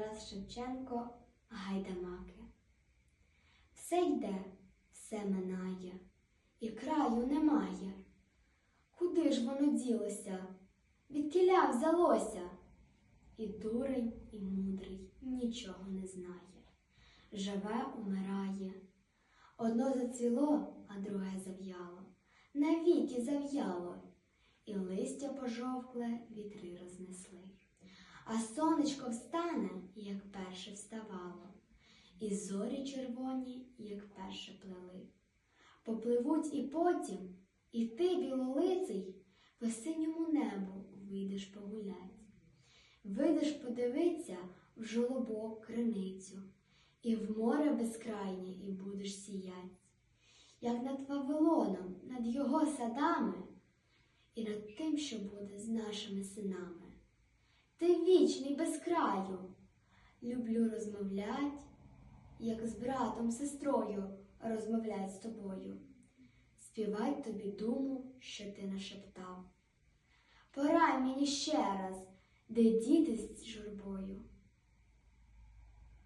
Тарас Шевченко Гайдамаки. Все йде, все минає, і краю немає. Куди ж воно ділося? Відкіля взялося? І дурень, і мудрий нічого не знає. Живе, умирає. Одно зацвіло, а друге зав'яло. Навіки зав'яло, і листя пожовкле вітри рознесли. А сонечко встане, як перше вставало, і зорі червоні, як перше плели. Попливуть і потім, і ти, білолиций, по синьому небу вийдеш погулять. Вийдеш подивиться в жолобок криницю, і в море безкрайнє, і будеш сіять, як над Вавилоном, над його садами, і над тим, що буде з нашими синами. Ти вічний без краю. Люблю розмовлять, як з братом, сестрою розмовлять з тобою. Співай тобі думу, що ти нашептав. Порай мені ще раз, де діти з